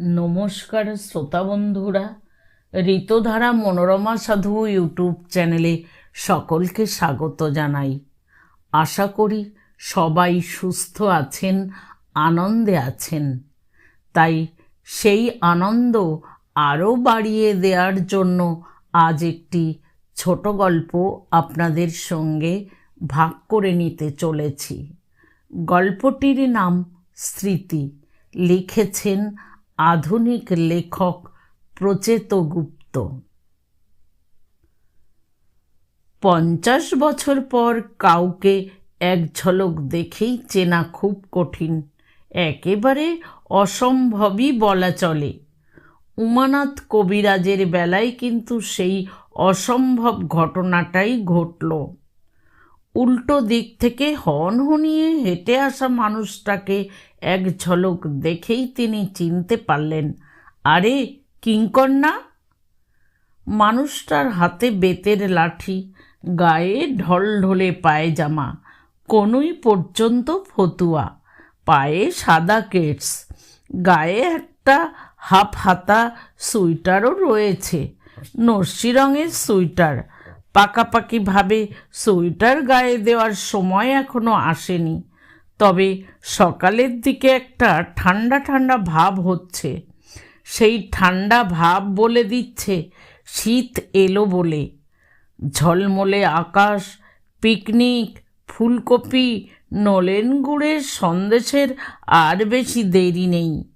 নমস্কার শ্রোতা বন্ধুরা, ঋতুধারা মনোরমা সাধু ইউটিউব চ্যানেলে সকলকে স্বাগত জানাই। আশা করি সবাই সুস্থ আছেন, আনন্দে আছেন। তাই সেই আনন্দ আরও বাড়িয়ে দেওয়ার জন্য আজ একটি ছোট গল্প আপনাদের সঙ্গে ভাগ করে নিতে চলেছি। গল্পটির নাম স্মৃতি। লিখেছেন আধুনিক লেখক প্রচেত গুপ্ত। পঞ্চাশ বছর পর কাউকে এক ঝলক দেখেই চেনা খুব কঠিন। একেবারে অসম্ভবই বলা চলে। উমানাথ কবিরাজের বেলায় কিন্তু সেই অসম্ভব ঘটনাটাই ঘটল। উল্টো দিক থেকে হন হনিয়ে হেঁটে আসা মানুষটাকে এক ঝলক দেখেই তিনি চিনতে পারলেন। আরে কিঙ্কর না মানুষটার হাতে বেতের লাঠি, গায়ে ঢলঢলে পায়জামা, কোনোই পর্যন্ত ফতুয়া, পায়ে সাদা কেটস গায়ে একটা হাফ হাতা সুইটারও রয়েছে, নস্যি রঙের সুইটার পাকাপাকিভাবে সোয়েটার গায়ে দেওয়ার সময় এখনও আসেনি। তবে সকালের দিকে একটা ঠান্ডা ঠান্ডা ভাব হচ্ছে। সেই ঠান্ডা ভাব বলে দিচ্ছে, শীত এলো বলে। ঝলমলে আকাশ, পিকনিক, ফুলকপি, নলেন গুড়ের সন্দেশের আর বেশি দেরি নেই।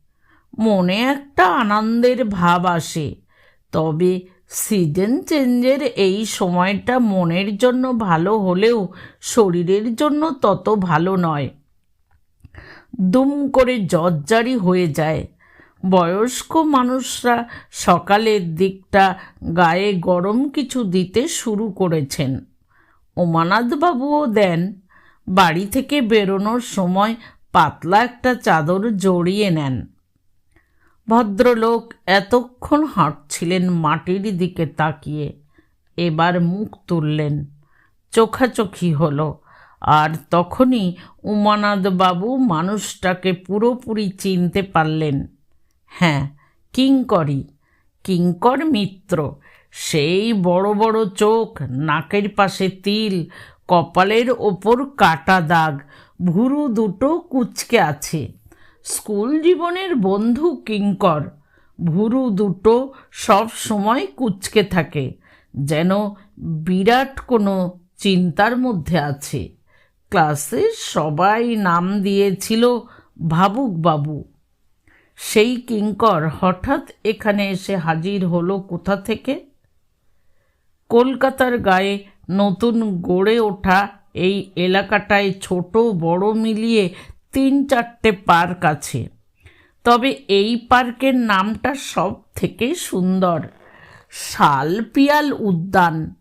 মনে একটা আনন্দের ভাব আসে। তবে সিজন চেঞ্জের এই সময়টা মনের জন্য ভালো হলেও শরীরের জন্য তত ভালো নয়। দুম করে জর্জারি হয়ে যায়। বয়স্ক মানুষরা সকালের দিকটা গায়ে গরম কিছু দিতে শুরু করেছেন। ওমানাথবাবুও দেন, বাড়ি থেকে বেরোনোর সময় পাতলা একটা চাদর জড়িয়ে নেন। ভদ্রলোক এতক্ষণ হাঁটছিলেন মাটির দিকে তাকিয়ে। এবার মুখ তুললেন। চোখাচোখি হলো। আর তখনই উমানাথবাবু মানুষটাকে পুরোপুরি চিনতে পারলেন। হ্যাঁ কিঙ্করই। কিঙ্কর মিত্র। সেই বড় বড় চোখ, নাকের পাশে তিল, কপালের ওপর কাটা দাগ, ভুরু দুটো কুচকে আছে। স্কুল জীবনের বন্ধু কিঙ্কর। ভুরু দুটো সব সময় কুচকে থাকে, যেন বিরাট কোনো চিন্তার মধ্যে আছে। ক্লাসে সবাই নাম দিয়েছিল ভাবুক বাবু। সেই কিঙ্কর হঠাৎ এখানে এসে হাজির হলো কোথা থেকে? কলকাতার গায়ে নতুন গড়ে ওঠা এই এলাকাটায় ছোট বড় মিলিয়ে তিন চারটে পার্ক আছে। তবে এই পার্কের নামটা সব থেকে সুন্দর। শাল পিয়াল উদ্যান।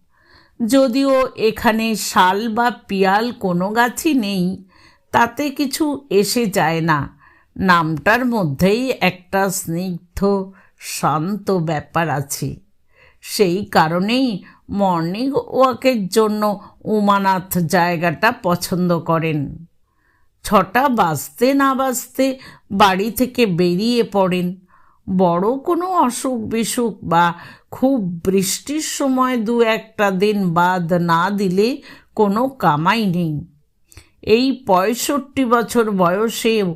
যদিও এখানে শাল বা পিয়াল কোনো গাছই নেই, তাতে কিছু এসে যায় না। নামটার মধ্যেই একটা স্নিগ্ধ, শান্ত ব্যাপার আছে। সেই কারণেই মর্নিং ওয়াকের জন্য উমানাথ জায়গাটা পছন্দ করেন। ছটা বাজতে না বাজতে বাড়ি থেকে বেরিয়ে পড়েন। বড় কোনো অসুখ বিসুখ বা খুব বৃষ্টির সময় দু একটা দিন বাদ না দিলে কোনো কামাই নেই। এই পঁয়ষট্টি বছর বয়সেও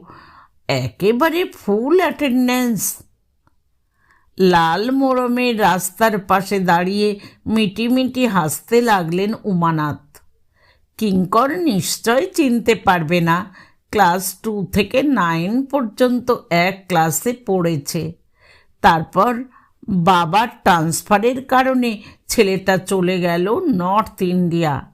একেবারে ফুল অ্যাটেন্ডেন্স। লাল মোরমের রাস্তার পাশে দাঁড়িয়ে মিটিমিটি হাসতে লাগলেন উমানাথ। কিঙ্কর নিশ্চয় চিনতে পারবে না। ক্লাস টু থেকে নাইন পর্যন্ত এক ক্লাসে পড়েছে। তারপর বাবার ট্রান্সফারের কারণে ছেলেটা চলে গেল নর্থ ইন্ডিয়া।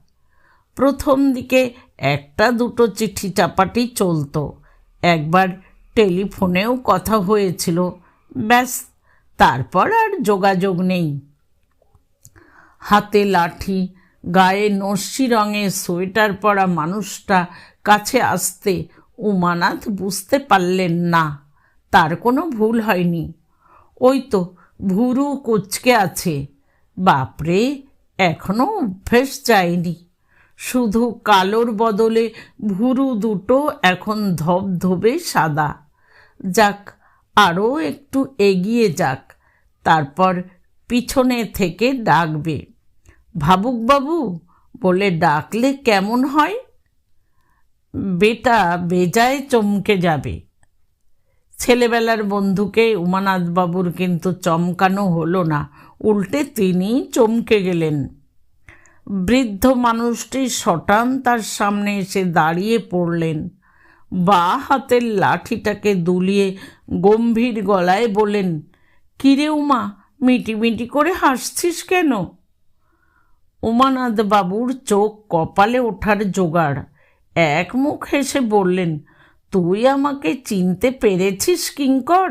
প্রথম দিকে একটা দুটো চিঠি চাপাটি চলতো। একবার টেলিফোনেও কথা হয়েছিল। ব্যাস, তারপর আর যোগাযোগ নেই। হাতে লাঠি গায়ে নস্যি রঙের সোয়েটার পরা মানুষটা কাছে আসতে উমানাথ বুঝতে পারলেন না। তার কোনো ভুল হয়নি। ওই তো ভুরু কুচকে আছে। বাপরে এখনও অভ্যেস যায়নি। শুধু কালোর বদলে ভুরু দুটো এখন ধবধবে সাদা। যাক আরও একটু এগিয়ে যাক, তারপর পিছনে থেকে ডাকবে। ভাবুক বাবু, বলে ডাকলে কেমন হয়? বেটা বেজায় চমকে যাবে। ছেলেবেলার বন্ধুকে উমানাথ বাবুর কিন্তু চমকানো হলো না, উল্টে তিনি চমকে গেলেন। বৃদ্ধ মানুষটি শটান তার সামনে এসে দাঁড়িয়ে পড়লেন। বা হাতের লাঠিটাকে দুলিয়ে গম্ভীর গলায় বলেন কিরে উমা, মিটিমিটি করে হাসছিস কেন? উমানাথ বাবুর চোখ কপালে ওঠার জোগাড়। এক মুখ হেসে বললেন, তুই আমাকে চিনতে পেরেছিস, কিঙ্কর?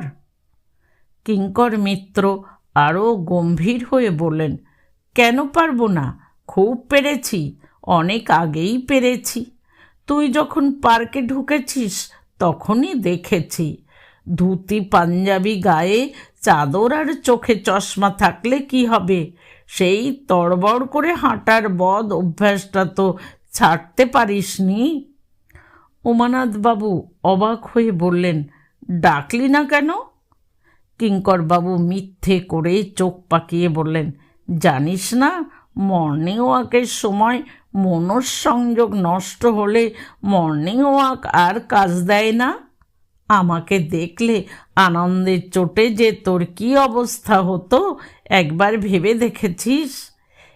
কিঙ্কর মিত্র আরও গম্ভীর হয়ে বললেন, কেন পারব না? খুব পেরেছি, অনেক আগেই পেরেছি। তুই যখন পার্কে ঢুকেছিস, তখনই দেখেছি। ধুতি পাঞ্জাবি গায়ে চাদর আর চোখে চশমা থাকলে কি হবে? সেই তড়বড় করে হাঁটার বদ অভ্যাসটা তো ছাড়তে পারিসনি। উমানাথ বাবু অবাক হয়ে বললেন, ডাকলি না কেন? কিঙ্করবাবু মিথ্যে করে চোখ পাকিয়ে বললেন, জানিস না, মর্নিং ওয়াকের সময় মনঃসংযোগ নষ্ট হলে মর্নিং ওয়াক আর কাজ দেয় না? আমাকে দেখলে আনন্দের চোটে যে তোর কি অবস্থা হতো একবার ভেবে দেখেছিস?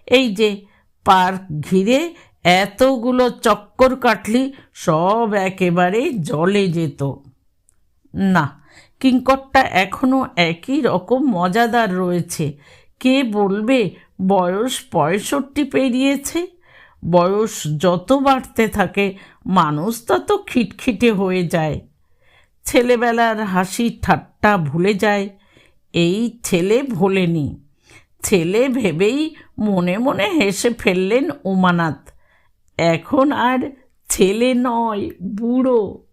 এই যে পার্ক ঘিরে এতগুলো চক্কর কাটলি, সব একেবারে জলে যেত। না, কিঙ্করটা এখনও একই রকম মজাদার রয়েছে। কে বলবে বয়স পঁয়ষট্টি পেরিয়েছে? বয়স যত বাড়তে থাকে, মানুষ তত খিটখিটে হয়ে যায়। ছেলেবেলার হাসি ঠাট্টা ভুলে যায় এই ছেলে ভোলেনি। ছেলে ভেবেই মনে মনে হেসে ফেললেন উমানাথ। এখন আর ছেলে নয়, বুড়ো।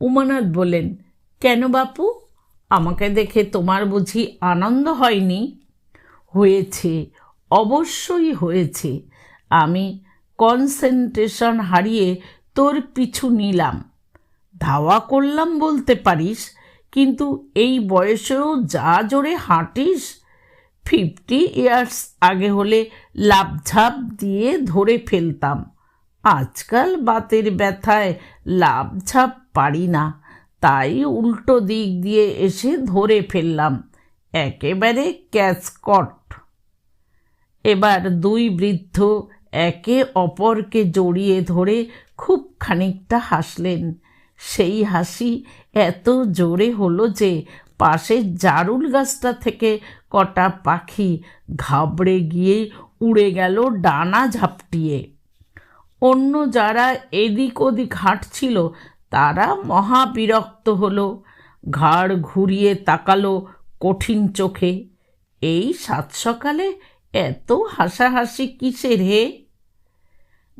উমানাথ বলেন কেন বাপু? আমাকে দেখে তোমার বুঝি আনন্দ হয়নি? হয়েছে, অবশ্যই হয়েছে। আমি কনসেন্ট্রেশন হারিয়ে তোর পিছু নিলাম। ধাওয়া করলাম বলতে পারিস কিন্তু এই বয়সেও যা জোরে হাঁটিস ফিফটি ইয়ার্স আগে হলে লাভঝাপ দিয়ে ধরে ফেলতাম। আজকাল বাতের ব্যথায় লাভঝাপ পারি না, তাই উল্টো দিক দিয়ে এসে ধরে ফেললাম, একেবারে ক্যাচকট। এবার দুই বৃদ্ধ একে অপরকে জড়িয়ে ধরে খুব খানিকটা হাসলেন। সেই হাসি এত জোরে হলো যে পাশের জারুল গাছটা থেকে কটা পাখি ঘাবড়ে গিয়ে উড়ে গেল ডানা ঝাপটিয়ে। অন্য যারা এদিক ওদিক হাঁটছিল, তারা মহা বিরক্ত হলো। ঘাড় ঘুরিয়ে তাকালো কঠিন চোখে। এই সাত সকালে এত হাসাহাসি কিসের হে?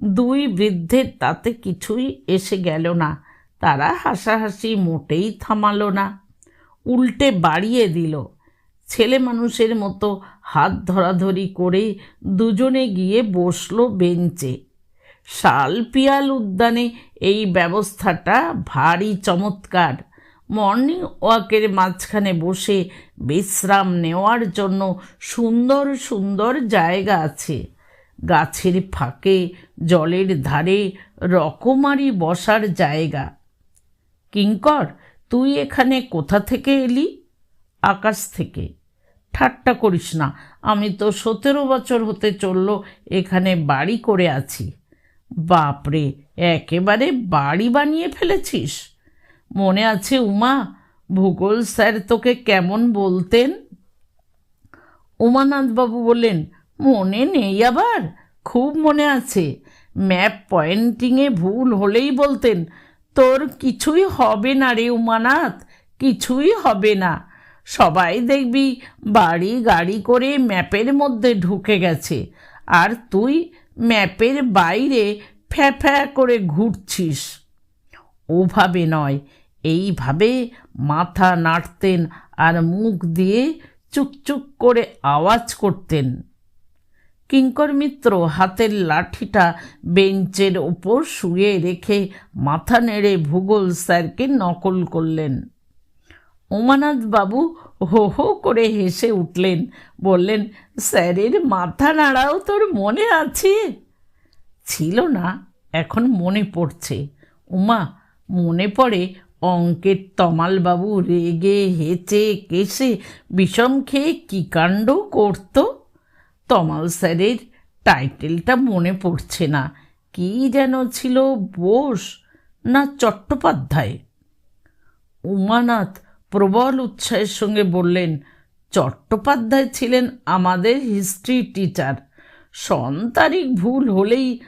দুই বৃদ্ধের তাতে কিছুই এসে গেল না। তারা হাসাহাসি মোটেই থামালো না। উল্টে বাড়িয়ে দিল। ছেলে মানুষের মতো হাত ধরাধরি করে দুজনে গিয়ে বসল বেঞ্চে। শাল পিয়াল উদ্যানে এই ব্যবস্থাটা ভারী চমৎকার। মর্নিং ওয়াকের মাঝখানে বসে বিশ্রাম নেওয়ার জন্য সুন্দর সুন্দর জায়গা আছে। গাছের ফাঁকে জলের ধারে রকমারি বসার জায়গা। কিঙ্কর, তুই এখানে কোথা থেকে এলি? আকাশ থেকে। ঠাট্টা করিস না, আমি তো সতেরো বছর হতে চলল এখানে বাড়ি করে আছি। বাপরে একেবারে বাড়ি বানিয়ে ফেলেছিস। মনে আছে উমা, ভূগোল স্যার তোকে কেমন বলতেন? উমানাথবাবু বললেন, মনে নেই আবার, খুব মনে আছে। ম্যাপ পয়েন্টিংয়ে ভুল হলেই বলতেন তোর কিছুই হবে না রে উমানাথ, কিছুই হবে না। সবাই দেখবি বাড়ি গাড়ি করে ম্যাপের মধ্যে ঢুকে গেছে, আর তুই ম্যাপের বাইরে ফ্যা ফ্যা করে ঘুরছিস। ওভাবে নয়, এইভাবে মাথা নাড়তেন আর মুখ দিয়ে চুকচুক করে আওয়াজ করতেন। কিঙ্কর মিত্র হাতের লাঠিটা বেঞ্চের ওপর শুয়ে রেখে মাথা নেড়ে ভূগোল স্যারকে নকল করলেন। উমানাথ বাবু হো হো করে হেসে উঠলেন, বললেন, স্যারের মাথা নাড়াও তোর মনে আছে? ছিল না, এখন মনে পড়ছে। উমা, মনে পড়ে অঙ্কের তমালবাবু রেগে হেঁচে কেসে বিষম খেয়ে কী কাণ্ড করত? তমাল স্যারের টাইটেলটা মনে পড়ছে না। কি যেন ছিল বোস না চট্টোপাধ্যায়? উমানাথ প্রবল উৎসাহের সঙ্গে বললেন, চট্টোপাধ্যায় ছিলেন আমাদের হিস্ট্রি টিচার সন তারিখ ভুল হলেই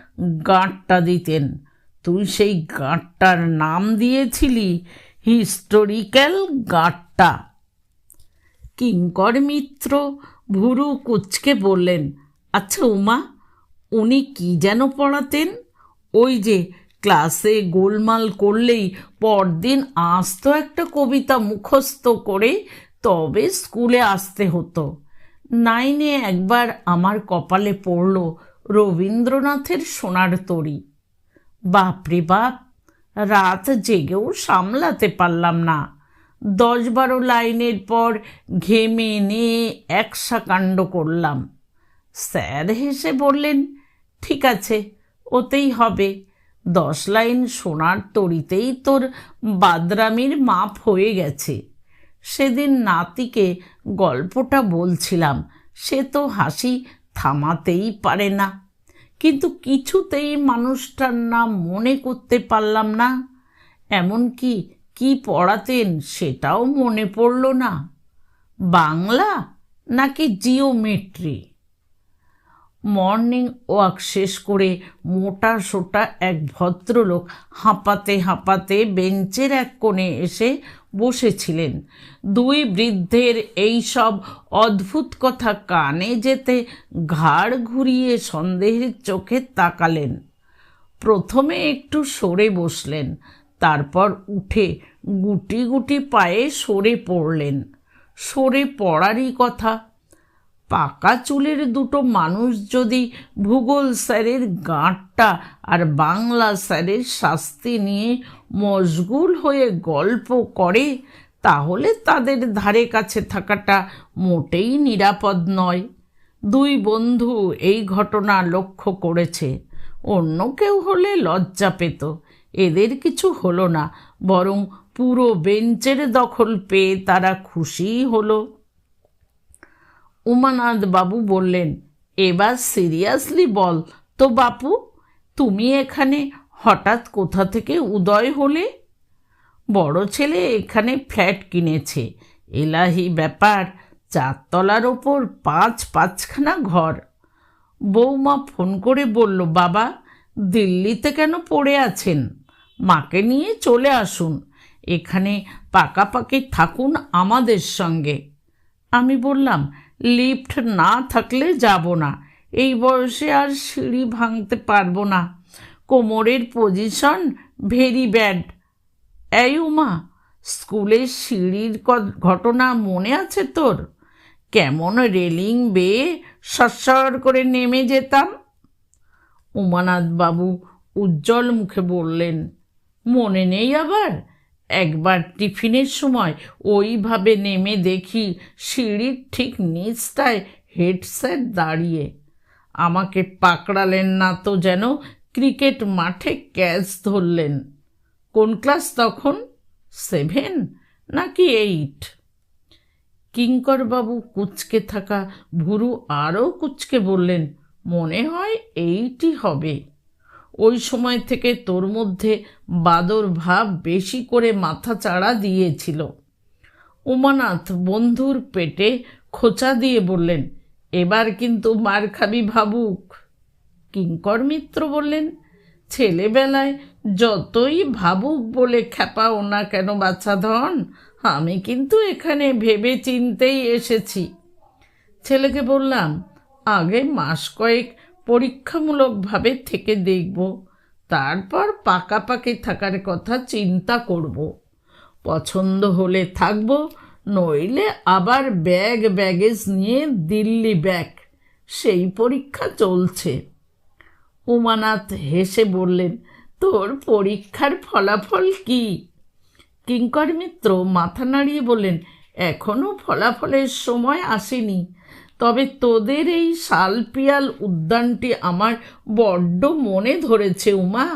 গাঁটটা দিতেন। তুই সেই গাঁটটার নাম দিয়েছিলি হিস্টোরিক্যাল গাঁটটা। কিঙ্কর মিত্র ভুরু কুচকে বললেন আচ্ছা উমা, উনি কি যেন পড়াতেন? ওই যে ক্লাসে গোলমাল করলেই পরদিন আসতো একটা কবিতা মুখস্থ করে তবে স্কুলে আসতে হতো। নাইনে একবার আমার কপালে পড়ল রবীন্দ্রনাথের সোনার তরী। বাপরে বাপ, রাত জেগেও সামলাতে পারলাম না। দশ বারো লাইনের পর ঘেমে নিয়ে একসা কাণ্ড করলাম। স্যার হেসে বললেন, ঠিক আছে, ওতেই হবে। দশ লাইন সোনার তরিতেই তোর বাদরামির মাপ হয়ে গেছে। সেদিন নাতিকে গল্পটা বলছিলাম, সে তো হাসি থামাতেই পারে না। কিন্তু কিছুতেই মানুষটার নাম মনে করতে পারলাম না। এমনকি কি পড়াতেন সেটাও মনে পড়ল না। বাংলা নাকি জিওমেট্রি? মর্নিং ওয়াক শেষ করে মোটা সোটা এক ভদ্রলোক হাঁপাতে হাঁপাতে বেঞ্চের এক কোণে এসে বসেছিলেন। দুই বৃদ্ধের এই সব অদ্ভুত কথা কানে যেতে ঘাড় ঘুরিয়ে সন্দেহের চোখে তাকালেন। প্রথমে একটু সরে বসলেন, তারপর উঠে গুটি গুটি পায়ে সরে পড়লেন। সরে পড়ারই কথা। পাকা চুলের দুটো মানুষ যদি ভূগোল স্যারের গাঁটটা আর বাংলা স্যারের শাস্তি নিয়ে মশগুল হয়ে গল্প করে, তাহলে তাদের ধারে কাছে থাকাটা মোটেই নিরাপদ নয়। দুই বন্ধু এই ঘটনা লক্ষ্য করেছে। অন্য কেউ হলে লজ্জা পেত। এদের কিছু হলো না, বরং পুরো বেঞ্চের দখল পেয়ে তারা খুশিই হলো। উমানাথ বাবু বললেন, এবার সিরিয়াসলি বল তো বাপু, তুমি এখানে হঠাৎ কোথা থেকে উদয় হলে? বড় ছেলে এখানে ফ্ল্যাট কিনেছে, এলাহি ব্যাপার, চারতলার ওপর পাঁচ পাঁচখানা ঘর। বৌমা ফোন করে বলল, বাবা, দিল্লিতে কেন পড়ে আছেন? মাকে নিয়ে চলে আসুন। এখানে পাকাপাকি থাকুন আমাদের সঙ্গে। আমি বললাম, লিফট না থাকলে যাব না। এই বয়সে আর সিঁড়ি ভাঙতে পারব না। কোমরের পজিশন ভেরি ব্যাড এই উমা স্কুলের সিঁড়ির ঘটনা মনে আছে তোর? কেমন রেলিং বেয়ে সস্বর করে নেমে যেতাম? উমানাথ বাবু উজ্জ্বল মুখে বললেন, মনে নেই আবার? একবার টিফিনের সময় ওইভাবে নেমে দেখি সিঁড়ির ঠিক নিচটায় হেড স্যার দাঁড়িয়ে। আমাকে পাকড়ালেন না তো যেন ক্রিকেট মাঠে ক্যাচ ধরলেন। কোন ক্লাস তখন? সেভেন? নাকি এইট? কিঙ্করবাবু কুচকে থাকা ভুরু আরও কুচকে বললেন, মনে হয় এইটই হবে। ওই সময় থেকে তোর মধ্যে বাদর ভাব বেশি করে মাথা চাড়া দিয়েছিল। উমানাথ বন্ধুর পেটে খোঁচা দিয়ে বললেন, এবার কিন্তু মার খাবি ভাবুক। কিঙ্কর মিত্র বললেন, ছেলেবেলায় যতই ভাবুক বলে খ্যাপাও না কেন বাচ্চা ধন, আমি কিন্তু এখানে ভেবে চিনতেই এসেছি। ছেলেকে বললাম, আগে মাস কয়েক পরীক্ষামূলকভাবে থেকে দেখব। তারপর পাকাপাকি থাকার কথা চিন্তা করব। পছন্দ হলে থাকব, নইলে আবার ব্যাগ, ব্যাগেজ নিয়ে দিল্লি ব্যাগ সেই পরীক্ষা চলছে। উমানাথ হেসে বললেন, তোর পরীক্ষার ফলাফল কি? কিঙ্কর মিত্র মাথা নাড়িয়ে বললেন এখনও ফলাফলের সময় আসেনি। তবে তোদের এই শালপিয়াল উদ্যানটি আমার বড্ড মনে ধরেছে উমা।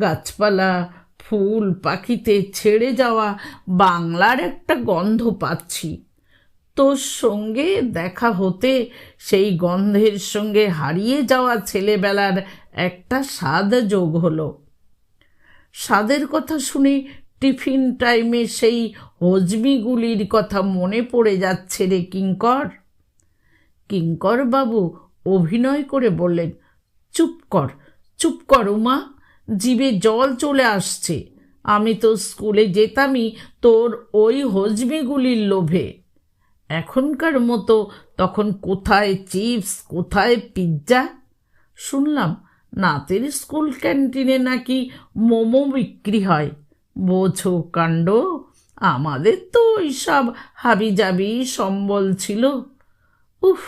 গাছপালা, ফুল পাখিতে ছেড়ে যাওয়া বাংলার একটা গন্ধ পাচ্ছি। তোর সঙ্গে দেখা হতে সেই গন্ধের সঙ্গে হারিয়ে যাওয়া ছেলেবেলার একটা স্বাদ যোগ হলো। স্বাদের কথা শুনে টিফিন টাইমে সেই হজমিগুলির কথা মনে পড়ে যাচ্ছে রে কিঙ্কর। কিঙ্কর বাবু অভিনয় করে বললেন, চুপ কর চুপ কর উমা, জিভে জল চলে আসছে। আমি তো স্কুলে যেতামই তোর ওই হজমিগুলির লোভে। এখনকার মতো তখন কোথায় চিপস, কোথায় পিৎজা? শুনলাম নাতের স্কুল ক্যান্টিনে নাকি মোমো বিক্রি হয়। বোঝো কাণ্ড, আমাদের তো ওইসব হাবিজাবি সম্বল ছিল। উফ,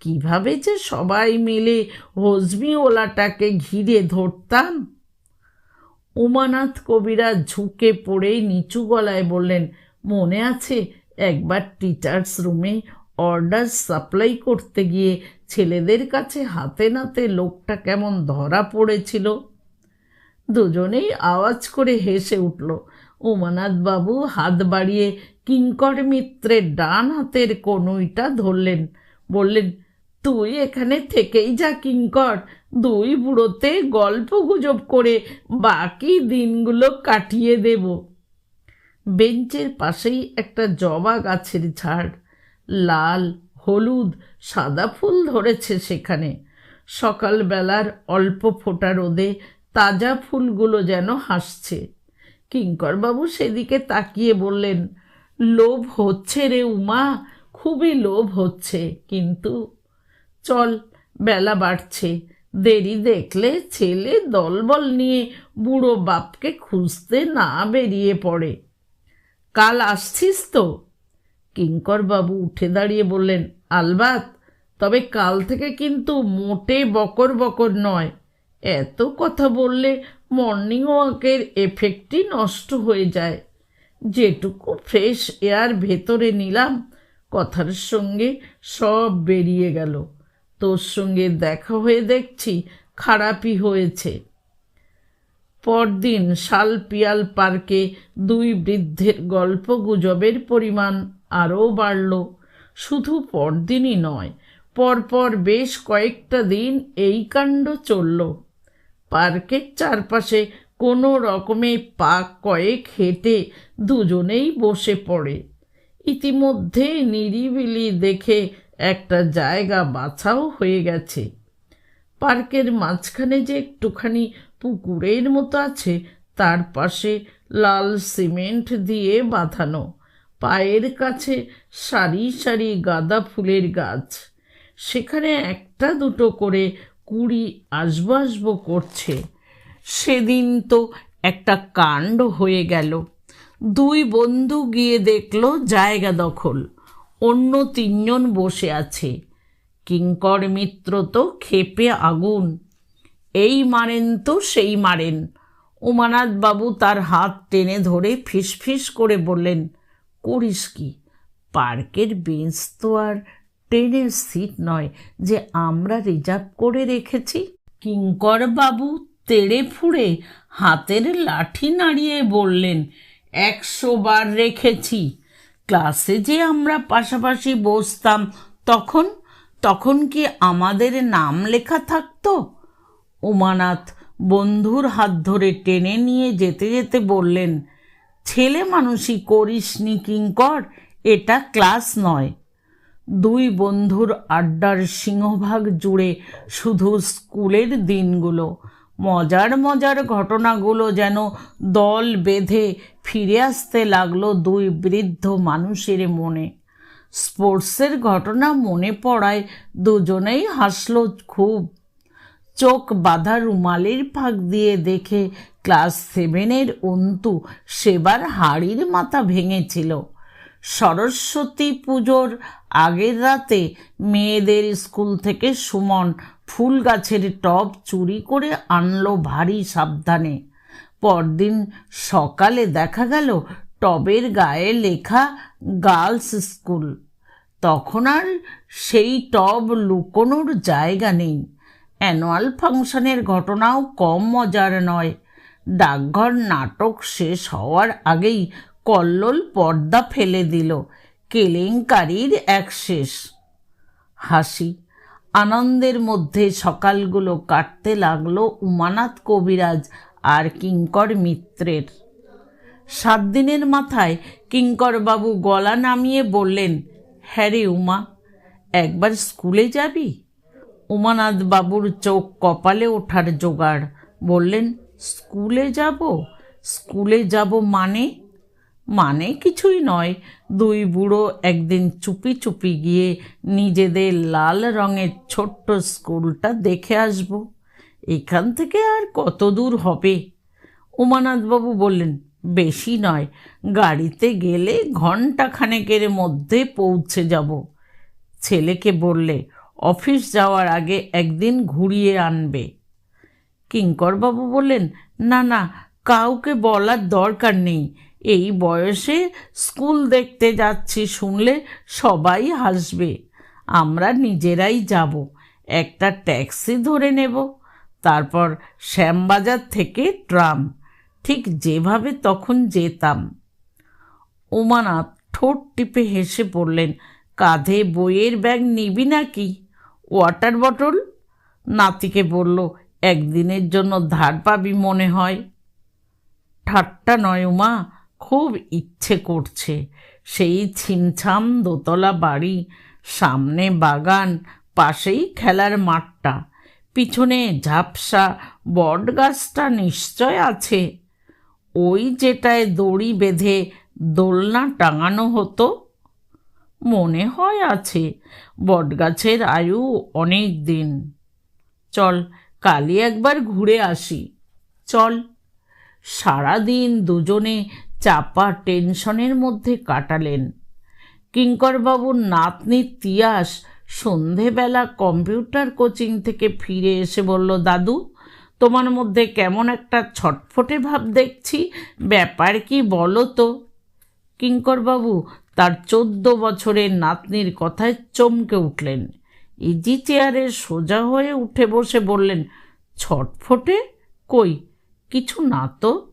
কীভাবে যে সবাই মিলে হজমিওয়ালাটাকে ঘিরে ধরতাম। উমানাথ কবিরা ঝুঁকে পড়ে নিচু গলায় বললেন, মনে আছে একবার টিচার্স রুমে অর্ডার সাপ্লাই করতে গিয়ে ছেলেদের কাছে হাতে নাতে লোকটা কেমন ধরা পড়েছিল? দুজনেই আওয়াজ করে হেসে উঠল উমানাথ বাবু, হাত বাড়িয়ে কিঙ্কর মিত্রের ডান হাতের কনুইটা ধরলেন। বললেন, তুই এখানে থেকেই যা কিঙ্কর। দুই বুড়োতে গল্প গুজব করে বাকি দিনগুলো কাটিয়ে দেব। বেঞ্চের পাশেই একটা জবা গাছের ঝাড়। লাল, হলুদ, সাদা ফুল ধরেছে সেখানে। সকালবেলার অল্প ফোটা রোদে তাজা ফুলগুলো যেন হাসছে। কিঙ্করবাবু সেদিকে তাকিয়ে বললেন, লোভ হচ্ছে রে উমা, খুবই লোভ হচ্ছে, কিন্তু চল, বেলা বাড়ছে। দেরি দেখলে ছেলে দলবল নিয়ে বুড়ো বাপকে খুঁজতে না বেরিয়ে পড়ে। কাল আসছিস তো? কিঙ্করবাবু উঠে দাঁড়িয়ে বললেন, আলবাত, তবে কাল থেকে কিন্তু মোটে বকর বকর নয়। এত কথা বললে মর্নিং ওয়াকের এফেক্টই নষ্ট হয়ে যায়। যেটুকু ফ্রেশ এয়ার ভেতরে নিলাম, কথার সঙ্গে সব বেরিয়ে গেল। তোর সঙ্গে দেখা হয়ে দেখছি খারাপই হয়েছে। পরদিন শালপিয়াল পার্কে দুই বৃদ্ধের গল্প গুজবের পরিমাণ আরও বাড়ল। শুধু পরদিনই নয়, পরপর বেশ কয়েকটা দিন এই কাণ্ড চলল। পার্কের চারপাশে কোনো রকমে পা কয়েক হেঁটে দুজনেই বসে পড়ে। ইতিমধ্যে নিরিবিলি দেখে একটা জায়গা বাছাও হয়ে গেছে। পার্কের মাঝখানে যে একটুখানি পুকুরের মতো আছে, তার পাশে লাল সিমেন্ট দিয়ে বাঁধানো। পায়ের কাছে সারি সারি গাঁদা ফুলের গাছ। সেখানে একটা দুটো করে কুড়ি আসব আসব করছে। সেদিন তো একটা কাণ্ড হয়ে গেল। দুই বন্ধু গিয়ে দেখল জায়গা দখল, অন্য তিনজন বসে আছে। কিঙ্কর মিত্র তো খেপে আগুন। এই মারেন তো সেই মারেন। বাবু তার হাত টেনে ধরে ফিসফিস করে বললেন, করিস কি? পার্কের বেঞ্চ তো আর ট্রেনের সিট নয়, যে আমরা রিজার্ভ করে রেখেছি। কিঙ্কর বাবু তেড়ে ফুড়ে হাতের লাঠি নাড়িয়ে বললেন, একশো বার রেখেছি। ক্লাসে যে আমরা পাশাপাশি বসতাম, তখন তখন কি আমাদের নাম লেখা থাকতো? উমানাথ বন্ধুর হাত ধরে টেনে নিয়ে যেতে যেতে বললেন, ছেলে মানুষই করিসনি কিঙ্কর, এটা ক্লাস নয়। দুই বন্ধুর আড্ডার সিংহভাগ জুড়ে শুধু স্কুলের দিনগুলো। মজার মজার ঘটনাগুলো যেন দল বেঁধে ফিরে আসতে লাগল দুই বৃদ্ধ মানুষের মনে। স্পোর্টসের ঘটনা মনে পড়ায় দুজনেই হাসলো খুব। চোখ বাঁধা রুমালের ফাঁক দিয়ে দেখে ক্লাস সেভেনের অন্তু সেবার হাড়ির মাথা ভেঙেছিল। সরস্বতী পুজোর আগের রাতে মেয়েদের স্কুল থেকে সুমন ফুল গাছের টব চুরি করে আনলো ভারী সাবধানে। পরদিন সকালে দেখা গেল টবের গায়ে লেখা গার্লস স্কুল। তখন আর সেই টব লুকোনোর জায়গা নেই। অ্যানুয়াল ফাংশনের ঘটনাও কম মজার নয়। ডাকঘর নাটক শেষ হওয়ার আগেই কল্লোল পর্দা ফেলে দিল। কেলেঙ্কারির এক শেষ। হাসি। আনন্দের মধ্যে সকালগুলো কাটতে লাগল উমানাথ কবিরাজ আর কিঙ্কর মিত্রের। সাত দিনের মাথায় কিঙ্করবাবু গলা নামিয়ে বললেন হ্যাঁ রে উমা, একবার স্কুলে যাবি? উমানাথ বাবুর চোখ কপালে ওঠার জোগাড়। বললেন, স্কুলে যাব? স্কুলে যাব মানে? মানে কিছুই নয়। দুই বুড়ো একদিন চুপি চুপি গিয়ে নিজেদের লাল রঙের ছোট্ট স্কুলটা দেখে আসব। এখান থেকে আর কত দূর হবে? উমানাথবাবু বললেন, বেশি নয়, গাড়িতে গেলে ঘণ্টা খানেকের মধ্যে পৌঁছে যাব। ছেলেকে বললে, অফিস যাওয়ার আগে একদিন ঘুরিয়ে আনবে। কিঙ্করবাবু বললেন, না না, কাউকে বলার দরকার নেই। এই বয়সে স্কুল দেখতে যাচ্ছি শুনলে সবাই হাসবে। আমরা নিজেরাই যাব, একটা ট্যাক্সি ধরে নেব, তারপর শ্যামবাজার থেকে ট্রাম, ঠিক যেভাবে তখন যেতাম। উমানাথ ঠোঁট টিপে হেসে পড়লেন, কাঁধে বইয়ের ব্যাগ নিবি নাকি? ওয়াটার বটল নাতিকে বলল, একদিনের জন্য ধার পাবি মনে হয়। ঠাট্টা নয় উমা খুব ইচ্ছে করছে। সেই ছিমছাম দোতলা বাড়ি, সামনে বাগান, পাশেই খেলার মাঠটা। পিছনে ঝাপসা বট গাছটা নিশ্চয় আছে। ওই যেটায় দড়ি বেঁধে দোলনা টাঙানো হতো, মনে হয় আছে। বটগাছের আয়ু অনেক দিন। চল কালি একবার ঘুরে আসি। চল, সারাদিন দুজনে চাপা টেনশনের মধ্যে কাটালেন। কিঙ্করবাবুর নাতনি তিয়াস সন্ধেবেলা কম্পিউটার কোচিং থেকে ফিরে এসে বলল, দাদু, তোমার মধ্যে কেমন একটা ছটফটে ভাব দেখছি। ব্যাপার কি বলো তো? কিঙ্করবাবু তার চোদ্দ বছরের নাতনির কথায় চমকে উঠলেন। ইজি চেয়ারে সোজা হয়ে উঠে বসে বললেন, ছটফটে? কই? কিছু না তো?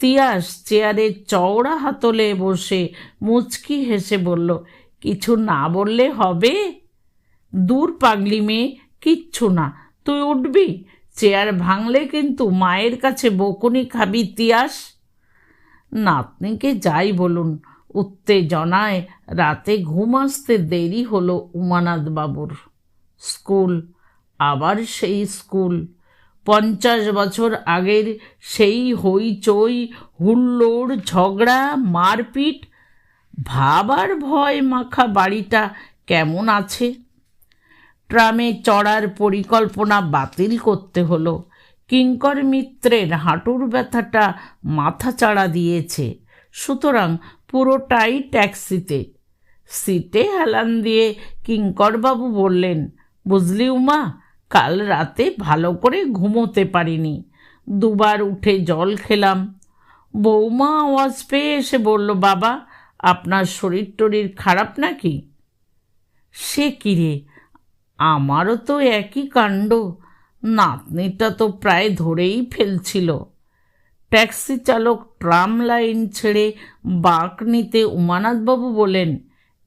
তিয়াস চেয়ারে চওড়া হাতলে বসে মুচকি হেসে বলল, কিছু না বললে হবে? দূর পাগলি মেয়ে, কিচ্ছু না। তুই উঠবি? চেয়ার ভাঙলে কিন্তু মায়ের কাছে বকুনি খাবি, তিয়াস। নাতনিকে যাই বলুন, উত্তেজনায় রাতে ঘুম আসতে দেরি হলো উমানাথ বাবুর স্কুল, আবার সেই স্কুল। পঞ্চাশ বছর আগের সেই হইচই, হুল্লোড়, ঝগড়া, মারপিট, ভাবার ভয় মাখা বাড়িটা কেমন আছে? ট্রামে চড়ার পরিকল্পনা বাতিল করতে হলো। কিঙ্কর মিত্রের হাঁটুর ব্যথাটা মাথা চাড়া দিয়েছে। সুতরাং পুরোটাই ট্যাক্সিতে। সিটে হেলান দিয়ে কিঙ্করবাবু বললেন, বুঝলি উমা কাল রাতে ভালো করে ঘুমোতে পারিনি। দুবার উঠে জল খেলাম। বৌমা আওয়াজ পেয়ে এসে বলল, বাবা, আপনার শরীর টরীর খারাপ নাকি? সে কিরে আমারও তো একই কাণ্ড। নাতনিটা তো প্রায় ধরেই ফেলছিল। ট্যাক্সি চালক ট্রাম লাইন ছেড়ে বাঁক নিতে উমানাথবাবু বলেন,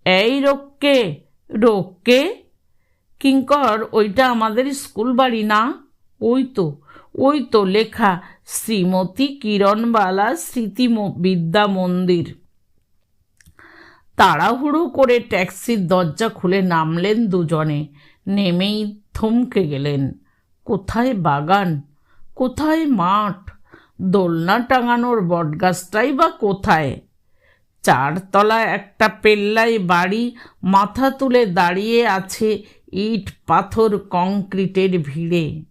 এই রোককে রোককে কিঙ্কর, ওইটা আমাদের স্কুল বাড়ি না? ওই তো ওই তো লেখা, শ্রীমতী কিরণবালা স্মৃতি বিদ্যা মন্দির। তাড়াহুড়ো করে ট্যাক্সির দরজা খুলে নামলেন দুজনে। নেমেই থমকে গেলেন। কোথায় বাগান? কোথায় মাঠ? দোলনা টাঙানোর বটগাছটাই বা কোথায়? চারতলা একটা পেল্লাই বাড়ি মাথা তুলে দাঁড়িয়ে আছে ইট পাথর কংক্রিটের ভিড়ে।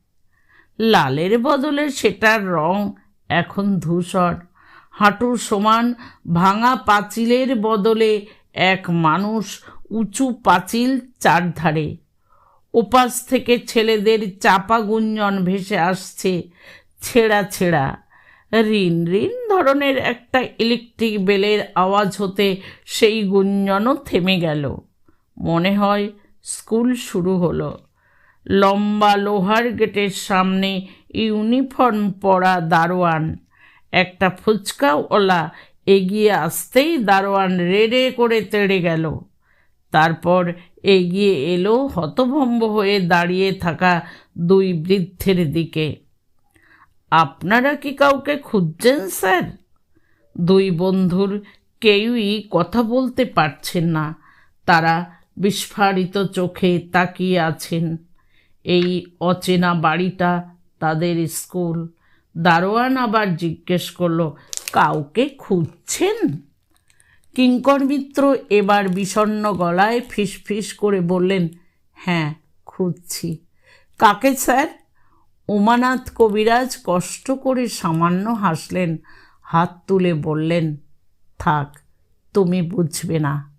লালের বদলে সেটার রং এখন ধূসর। হাঁটুর সমান ভাঙা পাঁচিলের বদলে এক মানুষ উঁচু পাঁচিল চারধারে। ওপাশ থেকে ছেলেদের চাপা গুঞ্জন ভেসে আসছে ছেঁড়া ছেঁড়া। রিন রিন ধরনের একটা ইলেকট্রিক বেলের আওয়াজ হতে সেই গুঞ্জনও থেমে গেল। মনে হয় স্কুল শুরু হলো। লম্বা লোহার গেটের সামনে ইউনিফর্ম পরা দারোয়ান। একটা ফুচকাওয়ালা এগিয়ে আসতেই দারোয়ান রেড়ে করে তেড়ে গেল। তারপর এগিয়ে এলো হতভম্ব হয়ে দাঁড়িয়ে থাকা দুই বৃদ্ধের দিকে। আপনারা কি কাউকে খুঁজছেন, স্যার? দুই বন্ধুর কেউই কথা বলতে পারছেন না। তারা বিস্ফারিত চোখে তাকিয়ে আছেন। এই অচেনা বাড়িটা তাদের স্কুল। দারোয়ান আবার জিজ্ঞেস করল, কাউকে খুঁজছেন? কিঙ্কর মিত্র এবার বিষণ্ণ গলায় ফিস ফিস করে বললেন হ্যাঁ খুঁজছি। কাকে, স্যার? উমানাথ কবিরাজ কষ্ট করে সামান্য হাসলেন, হাত তুলে বললেন, থাক, তুমি বুঝবে না।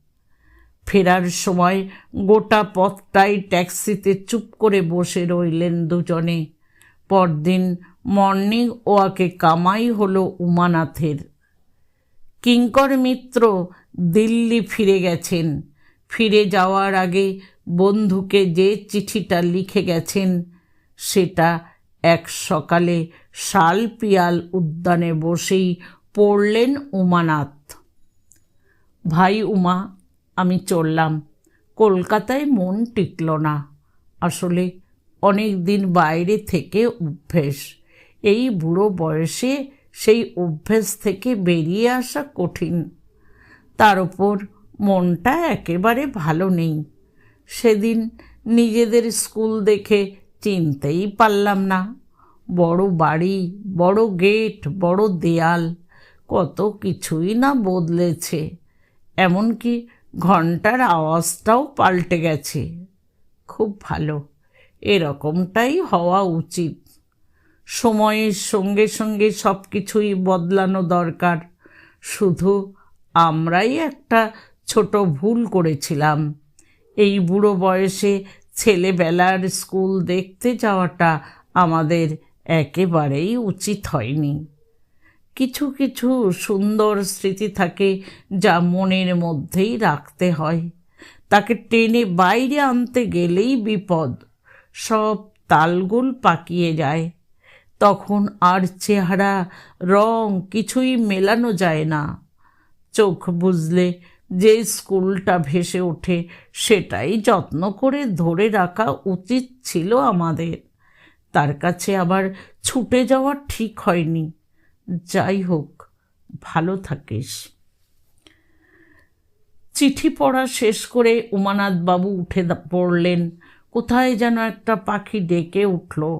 ফেরার সময় গোটা পথটাই ট্যাক্সিতে চুপ করে বসে রইলেন দুজনে। পরদিন মর্নিং ওয়াকে কামাই হলো উমানাথের। কিঙ্কর মিত্র দিল্লি ফিরে গেছেন। ফিরে যাওয়ার আগে বন্ধুকে যে চিঠিটা লিখে গেছেন, সেটা এক সকালে শাল পিয়াল উদ্যানে বসেই পড়লেন উমানাথ। ভাই উমা আমি চললাম। কলকাতায় মন টিকল না। আসলে অনেক দিন বাইরে থেকে অভ্যেস। এই বুড়ো বয়সে সেই অভ্যেস থেকে বেরিয়ে আসা কঠিন। তার ওপর মনটা একেবারে ভালো নেই। সেদিন নিজেদের স্কুল দেখে চিনতেই পারলাম না। বড় বাড়ি, বড় গেট, বড় দেয়াল, কত কিছুই না বদলেছে। এমনকি ঘণ্টার আওয়াজটাও পাল্টে গেছে। খুব ভালো। এরকমটাই হওয়া উচিত। সময়ের সঙ্গে সঙ্গে সব কিছুই বদলানো দরকার। শুধু আমরাই একটা ছোট ভুল করেছিলাম। এই বুড়ো বয়সে ছেলেবেলার স্কুল দেখতে যাওয়াটা আমাদের একেবারেই উচিত হয়নি। কিছু কিছু সুন্দর স্মৃতি থাকে যা মনের মধ্যেই রাখতে হয়। তাকে টেনে বাইরে আনতে গেলেই বিপদ। সব তালগোল পাকিয়ে যায়। তখন আর চেহারা, রং কিছুই মেলানো যায় না। চোখ বুঝলে যে স্কুলটা ভেসে ওঠে, সেটাই যত্ন করে ধরে রাখা উচিত ছিল আমাদের। তার কাছে আবার ছুটে যাওয়া ঠিক হয়নি। যাই হোক, ভালো থাকিস। চিঠি পড়া শেষ করে উমানাথ বাবু উঠে পড়লেন। কোথায় যেন একটা পাখি ডেকে উঠল।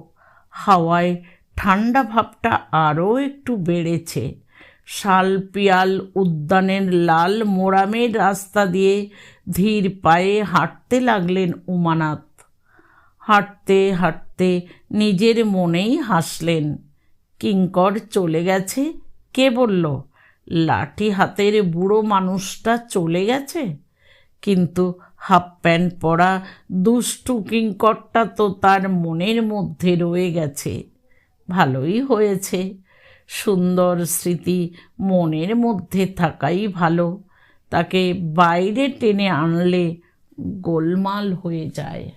হাওয়ায় ঠান্ডা ভাবটা আরও একটু বেড়েছে। শাল পিয়াল উদ্যানের লাল মোরামের রাস্তা দিয়ে ধীর পায়ে হাঁটতে লাগলেন উমানাথ। হাঁটতে হাঁটতে নিজের মনেই হাসলেন। কিঙ্কর চলে গেছে। কে বলল, লাঠি হাতের বুড়ো মানুষটা চলে গেছে? কিন্তু হাফ প্যান্ট পরা দুষ্টু কিঙ্করটা তো তার মনের মধ্যে রয়ে গেছে। ভালোই হয়েছে। সুন্দর স্মৃতি মনের মধ্যে থাকাই ভালো। তাকে বাইরে টেনে আনলে গোলমাল হয়ে যায়।